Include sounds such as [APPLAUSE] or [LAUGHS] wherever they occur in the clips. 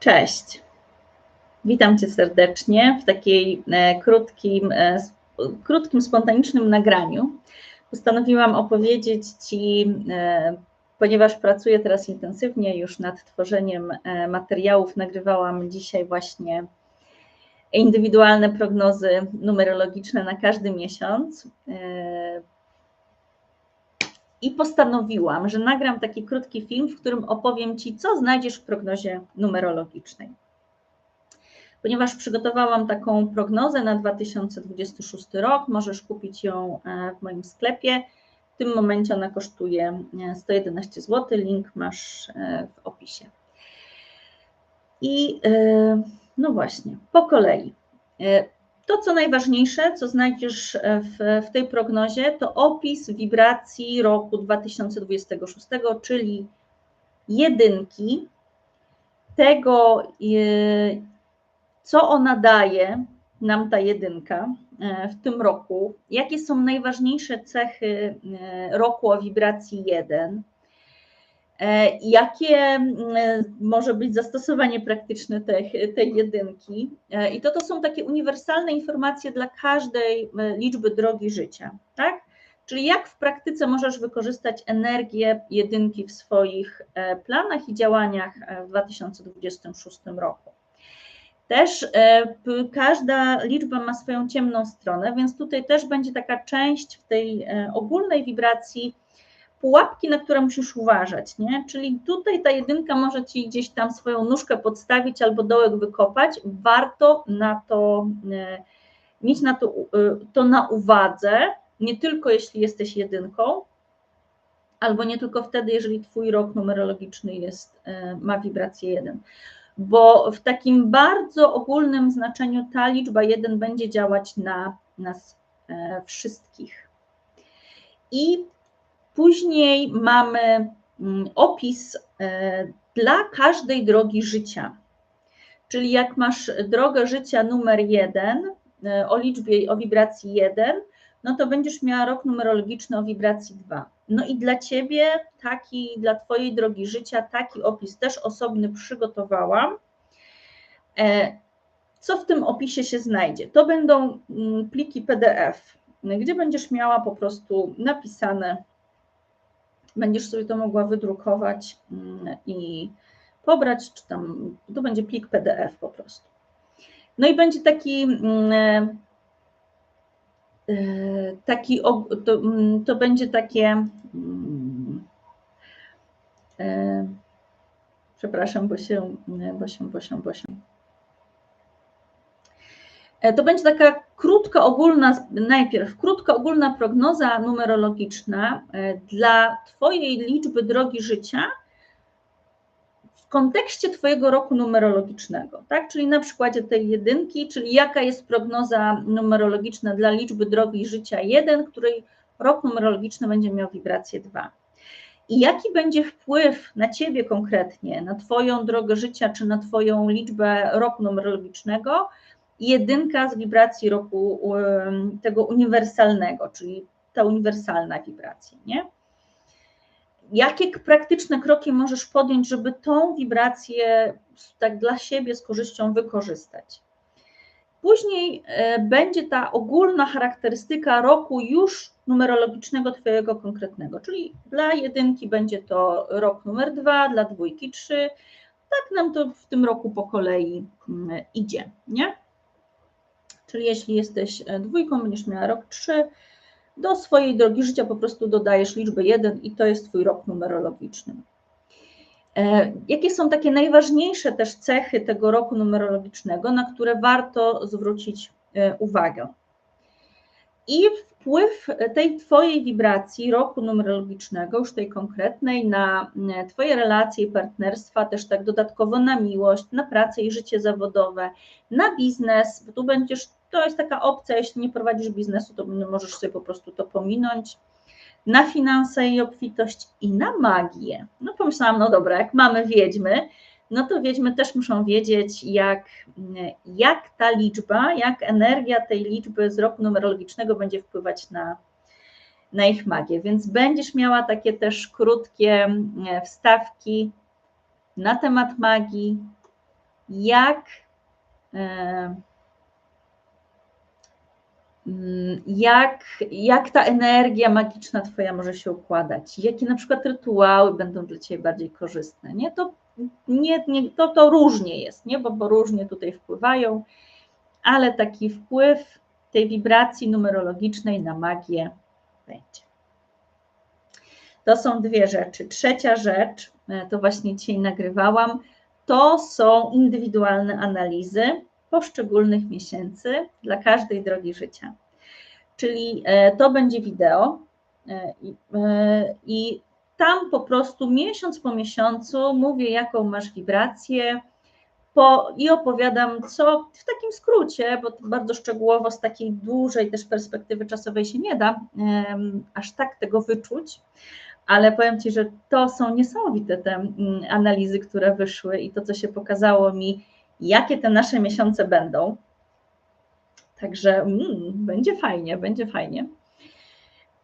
Cześć. Witam Cię serdecznie w takiej e, krótkim, e, krótkim, spontanicznym nagraniu. Postanowiłam opowiedzieć Ci, e, ponieważ pracuję teraz intensywnie już nad tworzeniem materiałów, nagrywałam dzisiaj właśnie indywidualne prognozy numerologiczne na każdy miesiąc. I postanowiłam, że nagram taki krótki film, w którym opowiem Ci, co znajdziesz w prognozie numerologicznej ponieważ przygotowałam taką prognozę na 2026 rok. Możesz kupić ją e, w moim sklepie. W tym momencie ona kosztuje 111 zł. Link masz e, w opisie. I e, no właśnie, po kolei. To, co najważniejsze, co znajdziesz w, w tej prognozie, to opis wibracji roku 2026, czyli jedynki, tego, co ona daje nam ta jedynka e, w tym roku, jakie są najważniejsze cechy e, roku o wibracji 1, e, jakie może być zastosowanie praktyczne tej, tej jedynki. I to, to są takie uniwersalne informacje dla każdej liczby drogi życia, tak? Czyli jak w praktyce możesz wykorzystać energię jedynki w swoich planach i działaniach w 2026 roku. Też e, każda liczba ma swoją ciemną stronę, więc tutaj też będzie taka część w tej e, ogólnej wibracji pułapki, na które musisz uważać, nie? Czyli tutaj ta jedynka może ci gdzieś tam swoją nóżkę podstawić albo dołek wykopać. Warto na to e, mieć na to, to na uwadze, nie tylko jeśli jesteś jedynką, albo nie tylko wtedy, jeżeli twój rok numerologiczny jest, ma wibrację 1 bo w takim bardzo ogólnym znaczeniu ta liczba 1 będzie działać na nas e, wszystkich. I później mamy mm, opis e, dla każdej drogi życia. Czyli jak masz drogę życia numer 1 e, o liczbie, o wibracji 1, no to będziesz miała rok numerologiczny o wibracji 2. No i dla Ciebie, taki, dla Twojej drogi życia, taki opis też osobny przygotowałam. E, co w tym opisie się znajdzie? To będą mm, pliki PDF, gdzie będziesz miała po prostu napisane, będziesz sobie to mogła wydrukować mm, i pobrać, czy tam, to będzie plik PDF po prostu. No i będzie taki mm, E, taki, to, mm, to będzie takie, e, przepraszam, bo się, bo się, bo się, bo się. E, to będzie taka krótka, ogólna, najpierw krótka, ogólna prognoza numerologiczna dla Twojej liczby drogi życia w kontekście Twojego roku numerologicznego, tak? Czyli na przykładzie tej jedynki, czyli jaka jest prognoza numerologiczna dla liczby drogi życia 1, której rok numerologiczny będzie miał wibrację 2. I jaki będzie wpływ na Ciebie konkretnie, na Twoją drogę życia, czy na Twoją liczbę roku numerologicznego, jedynka z wibracji roku tego uniwersalnego, czyli ta uniwersalna wibracja, nie? jakie praktyczne kroki możesz podjąć, żeby tą wibrację tak dla siebie z korzyścią wykorzystać. Później e, będzie ta ogólna charakterystyka roku już numerologicznego Twojego konkretnego, czyli dla jedynki będzie to rok numer dwa, dla dwójki trzy. Tak nam to w tym roku po kolei mm, idzie, nie? Czyli jeśli jesteś e, dwójką, będziesz miała rok trzy, do swojej drogi życia po prostu dodajesz liczbę 1 i to jest Twój rok numerologiczny. E, jakie są takie najważniejsze też cechy tego roku numerologicznego, na które warto zwrócić e, uwagę? I wpływ tej Twojej wibracji roku numerologicznego, już tej konkretnej, na Twoje relacje i partnerstwa, też tak dodatkowo na miłość, na pracę i życie zawodowe, na biznes, bo tu będziesz to jest taka opcja, jeśli nie prowadzisz biznesu, to możesz sobie po prostu to pominąć. Na finanse i obfitość i na magię. No pomyślałam, no dobra, jak mamy wiedźmy, no to wiedźmy też muszą wiedzieć, jak, jak ta liczba, jak energia tej liczby z roku numerologicznego będzie wpływać na, na ich magię. Więc będziesz miała takie też krótkie wstawki na temat magii, jak e, jak, jak ta energia magiczna Twoja może się układać, jakie na przykład rytuały będą dla Ciebie bardziej korzystne, nie? To, nie, nie, to, to różnie jest, nie? Bo, bo różnie tutaj wpływają, ale taki wpływ tej wibracji numerologicznej na magię będzie. To są dwie rzeczy. Trzecia rzecz, e, to właśnie dzisiaj nagrywałam, to są indywidualne analizy poszczególnych miesięcy dla każdej drogi życia. Czyli e, to będzie wideo e, i tam po prostu miesiąc po miesiącu mówię, jaką masz wibrację, po, i opowiadam, co w takim skrócie, bo bardzo szczegółowo z takiej dużej też perspektywy czasowej się nie da um, aż tak tego wyczuć, ale powiem Ci, że to są niesamowite te um, analizy, które wyszły i to, co się pokazało mi, jakie te nasze miesiące będą. Także um, będzie fajnie, będzie fajnie.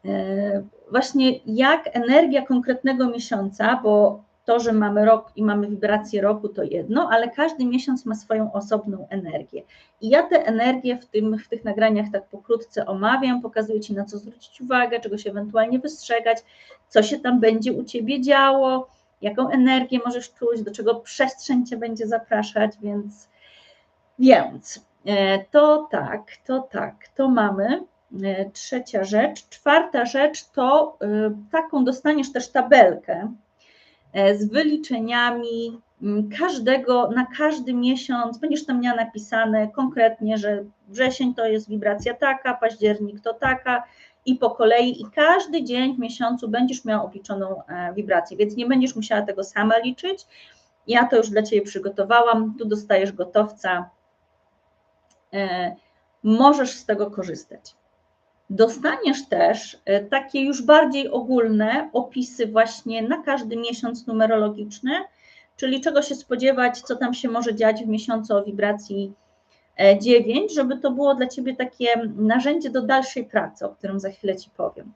E, właśnie jak energia konkretnego miesiąca, bo to, że mamy rok i mamy wibrację roku, to jedno, ale każdy miesiąc ma swoją osobną energię. I ja te energię w, tym, w tych nagraniach tak pokrótce omawiam, pokazuję Ci na co zwrócić uwagę, czego się ewentualnie wystrzegać, co się tam będzie u Ciebie działo, jaką energię możesz czuć, do czego przestrzeń Cię będzie zapraszać, więc, więc e, to tak, to tak, to mamy. E, trzecia rzecz. Czwarta rzecz to e, taką dostaniesz też tabelkę, z wyliczeniami mm, każdego, na każdy miesiąc, będziesz tam miała napisane konkretnie, że wrzesień to jest wibracja taka, październik to taka i po kolei i każdy dzień w miesiącu będziesz miała obliczoną e, wibrację, więc nie będziesz musiała tego sama liczyć. Ja to już dla Ciebie przygotowałam, tu dostajesz gotowca, e, możesz z tego korzystać. Dostaniesz też e, takie już bardziej ogólne opisy właśnie na każdy miesiąc numerologiczny, czyli czego się spodziewać, co tam się może dziać w miesiącu o wibracji 9, e, żeby to było dla Ciebie takie narzędzie do dalszej pracy, o którym za chwilę Ci powiem.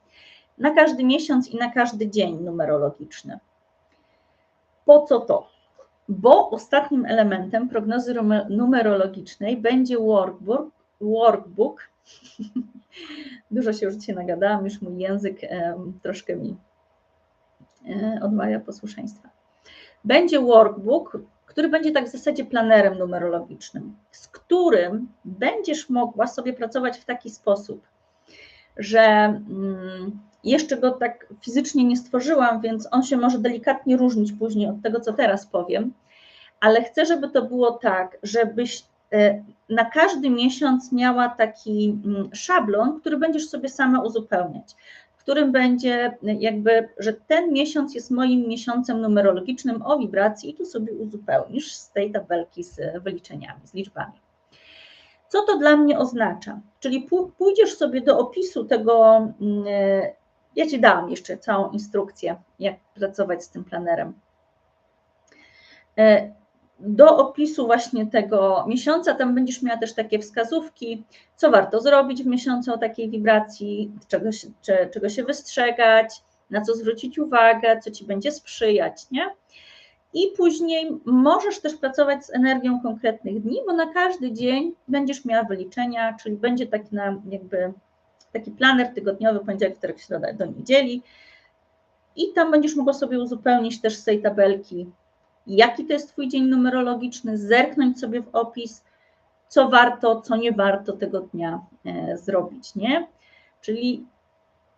Na każdy miesiąc i na każdy dzień numerologiczny. Po co to? Bo ostatnim elementem prognozy numerologicznej będzie workbook, workbook [LAUGHS] Dużo się już dzisiaj nagadałam, już mój język troszkę mi e, odmawia posłuszeństwa. Będzie workbook, który będzie tak w zasadzie planerem numerologicznym, z którym będziesz mogła sobie pracować w taki sposób, że mm, jeszcze go tak fizycznie nie stworzyłam, więc on się może delikatnie różnić później od tego, co teraz powiem, ale chcę, żeby to było tak, żebyś E, na każdy miesiąc miała taki mm, szablon, który będziesz sobie sama uzupełniać, którym będzie jakby, że ten miesiąc jest moim miesiącem numerologicznym o wibracji i tu sobie uzupełnisz z tej tabelki z wyliczeniami, z liczbami. Co to dla mnie oznacza? Czyli pójdziesz sobie do opisu tego, mm, e, ja Ci dałam jeszcze całą instrukcję, jak pracować z tym planerem do opisu właśnie tego miesiąca, tam będziesz miała też takie wskazówki, co warto zrobić w miesiącu o takiej wibracji, czego się, czego się wystrzegać, na co zwrócić uwagę, co ci będzie sprzyjać, nie? I później możesz też pracować z energią konkretnych dni, bo na każdy dzień będziesz miała wyliczenia, czyli będzie taki na jakby taki planer tygodniowy, poniedziałek, wtorek, środa do niedzieli. I tam będziesz mogła sobie uzupełnić też z tej tabelki jaki to jest Twój dzień numerologiczny, zerknąć sobie w opis, co warto, co nie warto tego dnia e, zrobić, nie? Czyli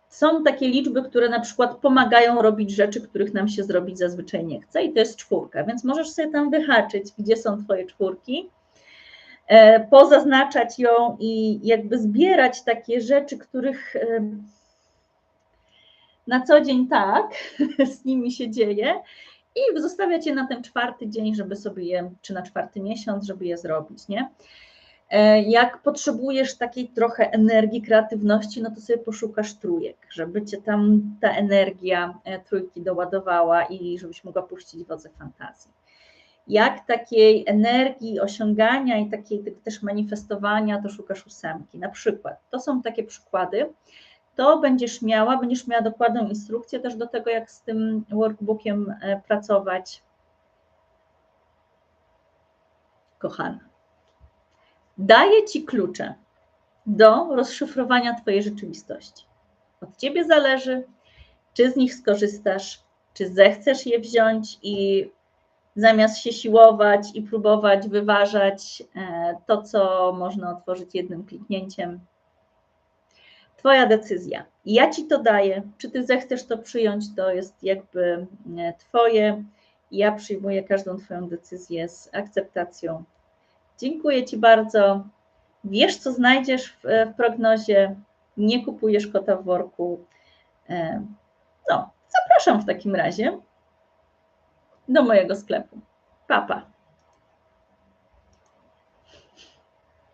są takie liczby, które na przykład pomagają robić rzeczy, których nam się zrobić zazwyczaj nie chce, i to jest czwórka, więc możesz sobie tam wyhaczyć, gdzie są Twoje czwórki, e, pozaznaczać ją i jakby zbierać takie rzeczy, których e, na co dzień tak [LAUGHS] z nimi się dzieje, i zostawiać je na ten czwarty dzień, żeby sobie je, czy na czwarty miesiąc, żeby je zrobić, nie? E, jak potrzebujesz takiej trochę energii, kreatywności, no to sobie poszukasz trójek, żeby cię tam ta energia e, trójki doładowała i żebyś mogła puścić wodze fantazji. Jak takiej energii osiągania i takiej też manifestowania, to szukasz ósemki. Na przykład, to są takie przykłady, to będziesz miała, będziesz miała dokładną instrukcję też do tego, jak z tym workbookiem e, pracować. kochana. Daję Ci klucze do rozszyfrowania Twojej rzeczywistości. Od Ciebie zależy, czy z nich skorzystasz, czy zechcesz je wziąć i zamiast się siłować i próbować wyważać e, to, co można otworzyć jednym kliknięciem. Twoja decyzja. Ja ci to daję. Czy ty zechcesz to przyjąć, to jest jakby e, Twoje. Ja przyjmuję każdą Twoją decyzję z akceptacją. Dziękuję Ci bardzo. Wiesz, co znajdziesz w, w prognozie. Nie kupujesz kota w worku. E, no, zapraszam w takim razie do mojego sklepu. Papa.